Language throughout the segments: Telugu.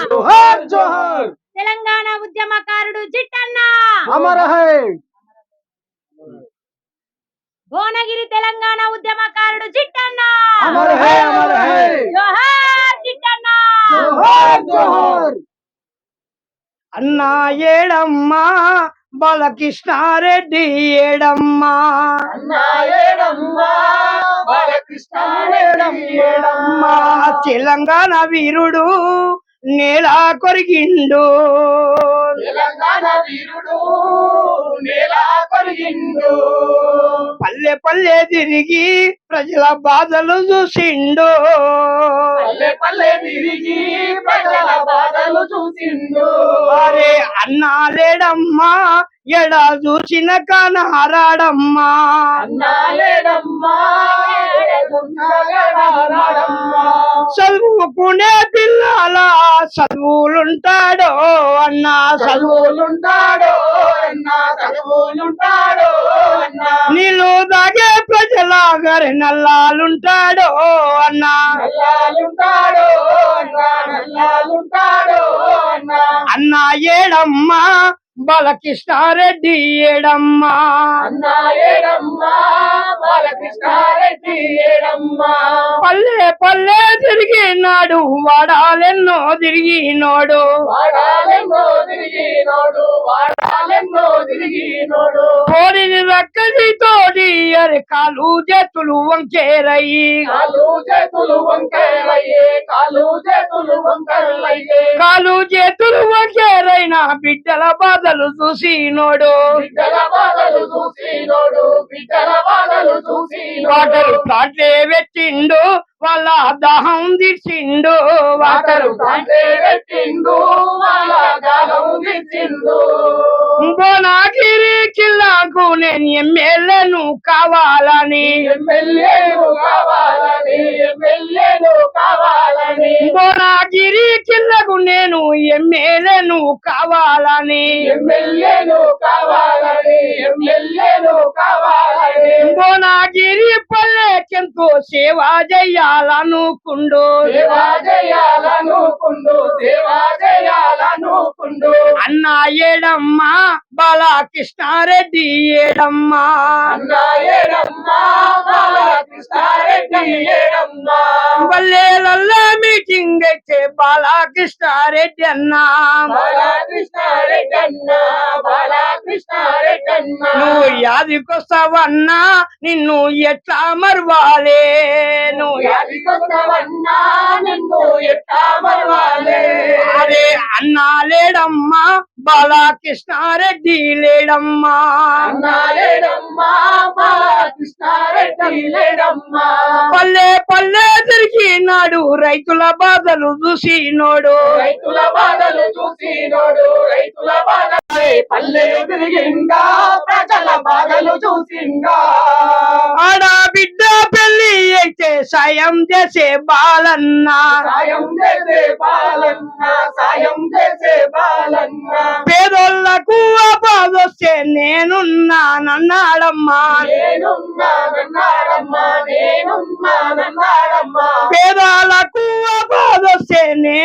జోహార్ జోహార్. తెలంగాణ ఉద్యమకారుడు జిట్టన్న. అమర హై భువనగిరి తెలంగాణ ఉద్యమకారుడు జిట్టన్న. అమర హై అమర హై జోహార్ జిట్టన్న. జోహార్ జోహార్. అన్నా ఏడమ్మా బాలకృష్ణారెడ్డి ఏడమ్మా. ఏడమ్మా. తెలంగాణ వీరుడు నేల కొరిగిండు. తెలంగాణ వీరుడు నేల కొరిగిండు. పల్లె పల్లె తిరిగి ప్రజల బాధలు చూసిండు. పల్లె పల్లె తిరిగి ప్రజల బాధలు చూసిండు. అరే అన్నా లేడమ్మా ఎడ చూసిన కానరాడమ్మా. అన్నాలేడమ్మా ఏడున్నగడారాడమ్మా. చదువుకునే చదువులుంటాడో అన్నా చదువు చదువులుంటాడో అన్నా చదువులుంటాడో అన్నా నీళ్ళు దాగే ప్రజల గారి నల్లాలుంటాడో అన్నా నల్లాలుంటాడో అన్నా. అన్నా ఏడమ్మా బాలకృష్ణారెడ్డి ఏడమ్మా. బాలకృష్ణారెడ్డి ఏడమ్మా. పల్లె పల్లె తిరిగినాడు వాడాలెన్నో తిరిగినోడు వాడాలెన్నో తిరిగినోడు వాడాలెన్నో తిరిగినోడు కోడిని రక్కడి తోడి అరే కాలు చేతులు వంకేరయ్యి. కాలు చేతులు వంకరయ్యే కాలు చేతులు కాలు చూసినోడు. వాటర్ ప్లాంట్లే పెట్టిండు వాళ్ళ దాహం తీర్చిండు. వాటర్ తాంటే పెట్టిండు వాళ్ళ గాలం తెచ్చిండు బోనాగిరి జిల్లాకు నేను ఎమ్మెల్యేను కావాలని. ఎమ్మెల్యేలు కావాలని ఎమ్మెల్యేలు కావాలని. బోనాగిరి జిల్లాకు నేను ఎమ్మెల్యేను కావాలని. కావాలని ఎమ్మెల్యేలు కావాలని బోనాగిరి పల్లెకెంతో సేవ చేయాలనుకుండు. సేవా చేయాలనుకుండు సేవా చేయాలనుకుండు. అన్న ఏడమ్మా బాలకృష్ణారెడ్డి ఏడమ్మా. అన్నా ఏడమ్మా బాలకృష్ణారెడ్డి ఏడమ్మా. బల్లేలల్లా మీటింగ్ అయితే బాలకృష్ణారెడ్డి అన్నా. బాలకృష్ణారెడ్డి అన్నా. బాలకృష్ణారెడ్డి అన్నా. నువ్వు యాదికొస్తావన్నా నిన్ను ఎట్లా మరవాలే? నువ్వు యాదికొస్తావన్నా నిన్ను ఎట్టా మరవాలే? అరే అన్నా లేడమ్మా బాలకృష్ణారెడ్డి లేడమ్మా. అన్నా లేడమ్మా బాలకృష్ణారెడ్డి లేడమ్మా. పల్లె పల్లె తిరిగినాడు రైతుల బాధలు చూసినోడు. రైతుల బాధలు చూసినోడు రైతుల బాధలే పల్లె తిరిగిందా ప్రజల బాధలు చూసిందా ఆడ బిడ్డ పెళ్ళి అయితే సాయం చేసే బాలన్న. సాయం చేసే బాలన్న సాయం చేసే బాలన్న. పేదోళ్ళకు ఆపదొస్తే నేనున్నానన్నాడమ్మా. నేనున్నానన్నాడమ్మా నేనున్నానన్నాడమ్మా.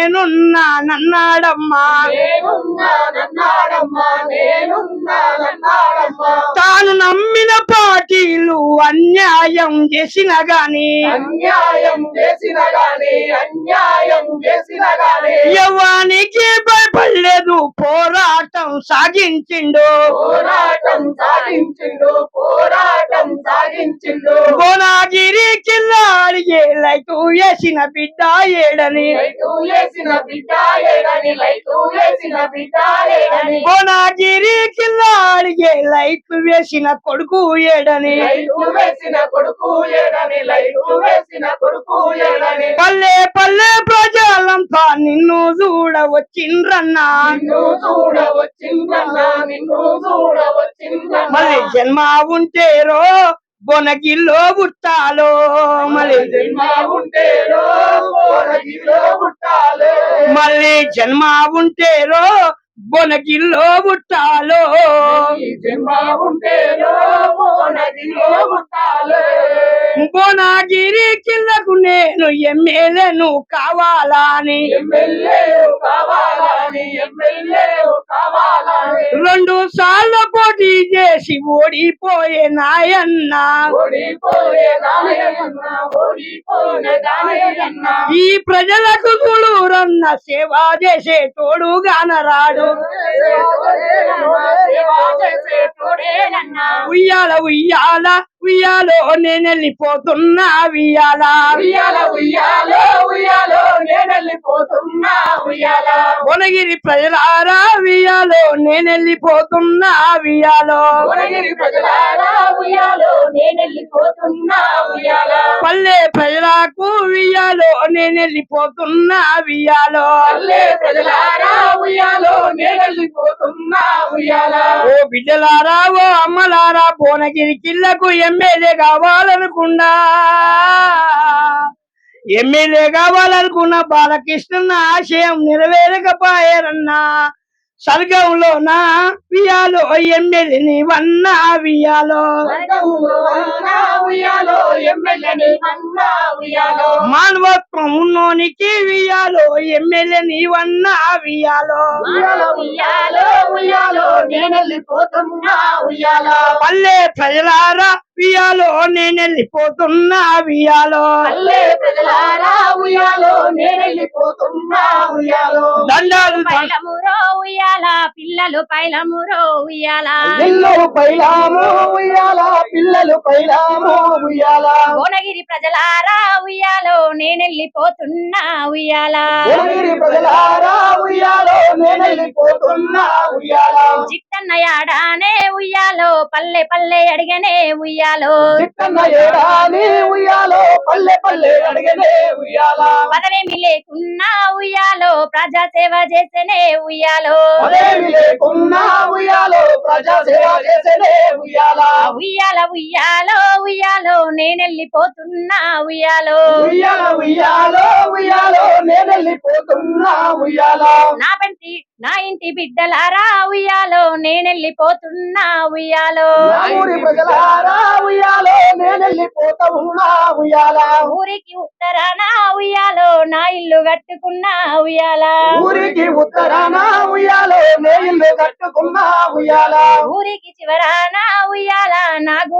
నేనున్నానన్నాడమ్మా నేనున్నానన్నాడమ్మా నేనున్నానన్నాడమ్మా తాను నమ్మిన పార్టీలు అన్యాయం చేసిన గాని అన్యాయం చేసిన గాని అన్యాయం చేసిన గాని. యవ్వానికి భయపడలేదు పోరాటం సాగించిండు. పోరాటం సాగించిండు పోరాటం సాగించిండు. కిల్లాడిగే లైటు వేసిన బిడ్డ ఏడని వేసిన బిడ్డ ఏడని. లైటు వేసిన కొడుకు ఏడని. పల్లె పల్లె ప్రజలంతా నిన్ను చూడ వచ్చిండ్రన్నా మళ్ళీ జన్మ ఉంటేరో బొనగిల్లో బుట్టాలో మళ్ళీ జన్మ ఉంటేరో ఓరగిలో పుట్టాలే మళ్ళీ జన్మ ఉంటేరో బొనగిల్లో పుట్టాలో జన్మ ఉంటేరో ఓరగిలో పుట్టాలే భువనగిరి కిందకు నేను ఎమ్మెల్యేను కావాలని. రెండు సార్లు పోటీ చేసి ఓడిపోయే నాయన్న. ఈ ప్రజలకు గుడురన్న సేవా చేసే తోడుగానరాడు ఉయ్యాల ఉయ్యాల ఉయ్యాలో నేను వెళ్ళిపోతున్నా ఉయ్యాల. ఉయ్యాల ఉయ్యాలో ఉయ్యాలో నేను వెళ్ళిపోతున్నా ఉయ్యాల. భువనగిరి ప్రజలారా ఉయ్యాలో నేను వెళ్ళిపోతున్నా ఉయ్యాలో. భువనగిరి ప్రజలారా ఉయ్యాలో నేను వెళ్ళిపోతున్నా ఉయ్యాల. పల్లె ప్రజలకు ఉయ్యాలో నేను వెళ్ళిపోతున్నా ఉయ్యాలో. పల్లె ప్రజలారా ఉయ్యాలో నేను వెళ్ళిపోతున్నా ఉయ్యాల. ఓ బిడ్డలారా ఓ అమ్మలారా భువనగిరి కిల్లకు ఎమ్మెల్యే కావాలనుకున్నా. ఎమ్మెల్యే కావాలనుకున్న బాలకృష్ణ ఆశయం నెరవేరకపోయారన్నా. స్వర్గంలో నా వియాలో ఎమ్మెల్యేని వన్నా వియాలో స్వర్గంలో ఎమ్మెల్యేని మానవత్వం ఉన్నోనికి వియాలో ఎమ్మెల్యేని వన్నా వియాలో పల్లె ప్రజలారా వియాలో నేను వెళ్ళిపోతున్నా వియాలో దండాలు పైలమురో పిల్లలు పైలమురో ఉయ్యాల. పిల్లలు పైలాము ఉయ్యాల. భువనగిరి ప్రజలారా ఉయ్యాలో నేనెళ్ళిపోతున్నా ఉయ్యాల. భువనగిరి ప్రజలారా ఉయ్యాలో నేను వెళ్ళిపోతున్నా ఉయ్యాల. జిట్టన్న యాడానే ఉయ్యాలో పల్లె పల్లె అడిగనే ఉయ్యాలో. చిట్టన్న ఏడాది ఉయ్యాలో పల్లె పల్లె అడిగనే ఉయ్యాల. పదవేమి లేకున్నా ఉయ్యాలో ప్రజా సేవ చేసేనే ఉయ్యాలో. అదేమి లేకున్నా ఉయ్యాలో ప్రజా సేవ చేసేనే ఉయ్యాల. ఉయ్యాల ఉయ్యాలో ఉయ్యాలో నేనెళ్ళిపోతున్నా ఉయ్యాలో. ఉయ్యాల ఉయ్యాలో ఉయ్యాలో నేను వెళ్ళిపోతున్నా ఉయ్యాల. నా పెంటి నా ఇంటి బిడ్డలారా ఉయ్యాలో నేనెళ్ళిపోతున్నా ఉయ్యాలో. ఊరి ప్రజలారా ఉయ్యాలో నేను వెళ్ళిపోతా ఉన్నా ఉయ్యాల ఊరికి ఉత్తరాన ఉయ్యాలో నా ఇల్లు కట్టుకున్నా ఉయ్యాల. ఊరికి ఉత్తరాన ఉయ్యాలో నే ఇల్లు కట్టుకున్నా ఉయ్యాల. ఊరికి చివరాన ఉయ్యాల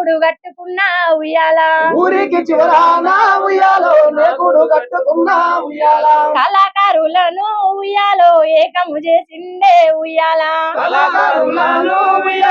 గూడు కట్టుకున్నా ఉయ్యాల ఊరికి చివరాన ఉయ్యాలో నే గుడు కట్టుకున్నా ఉయ్యాల కళాకారులను ఉయ్యాలో ఏకము చేసిండే ఉయ్యాల. కళాకారులను ఉయ్యాల